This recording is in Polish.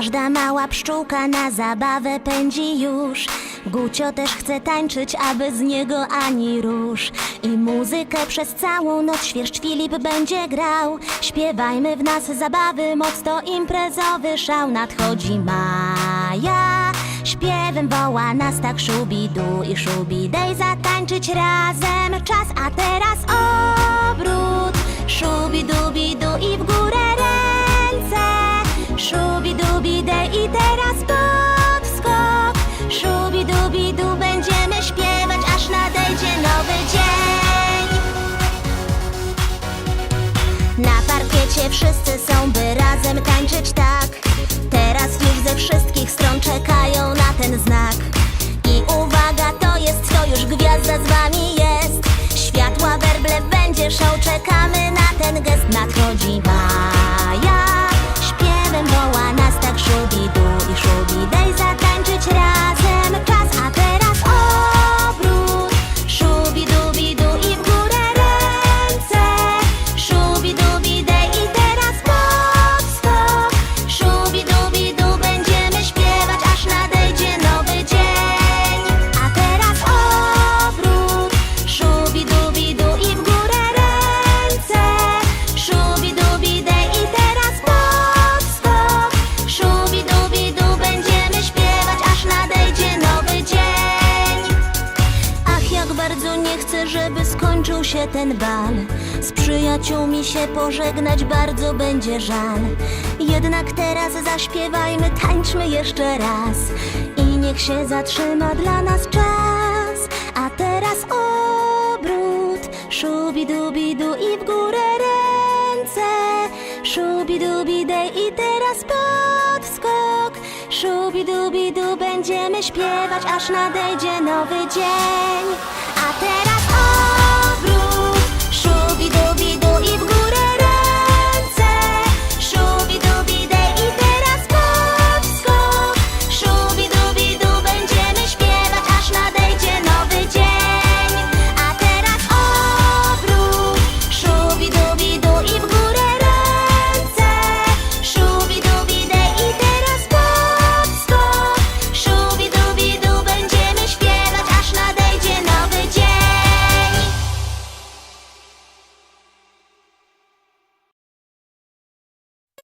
Każda mała pszczółka na zabawę pędzi już. Gucio też chce tańczyć, aby z niego ani rusz. I muzykę przez całą noc świerszcz Filip będzie grał. Śpiewajmy w nas zabawy, moc to imprezowy szał. Nadchodzi Maja, śpiewem woła nas tak szubidu i szubidej zatańczyć razem. Czas, a teraz obrót. Szubidubidu i w górę wszyscy są, by razem tańczyć tak. Teraz już ze wszystkich stron czekają na ten znak. I uwaga, to jest, to już gwiazda z wami jest. Światła werble będzie show, czekamy na ten gest. Nadchodzi Maja, śpiewem woła nas tak szubidu i szubidej bardzo nie chcę, żeby skończył się ten bal. Z przyjaciółmi się pożegnać bardzo będzie żal. Jednak teraz zaśpiewajmy, tańczmy jeszcze raz. I niech się zatrzyma dla nas czas. A teraz obrót. Szubidubidu i w górę ręce. Szubidubidej i teraz podskok. Szubidubidu będziemy śpiewać, aż nadejdzie nowy dzień. A teraz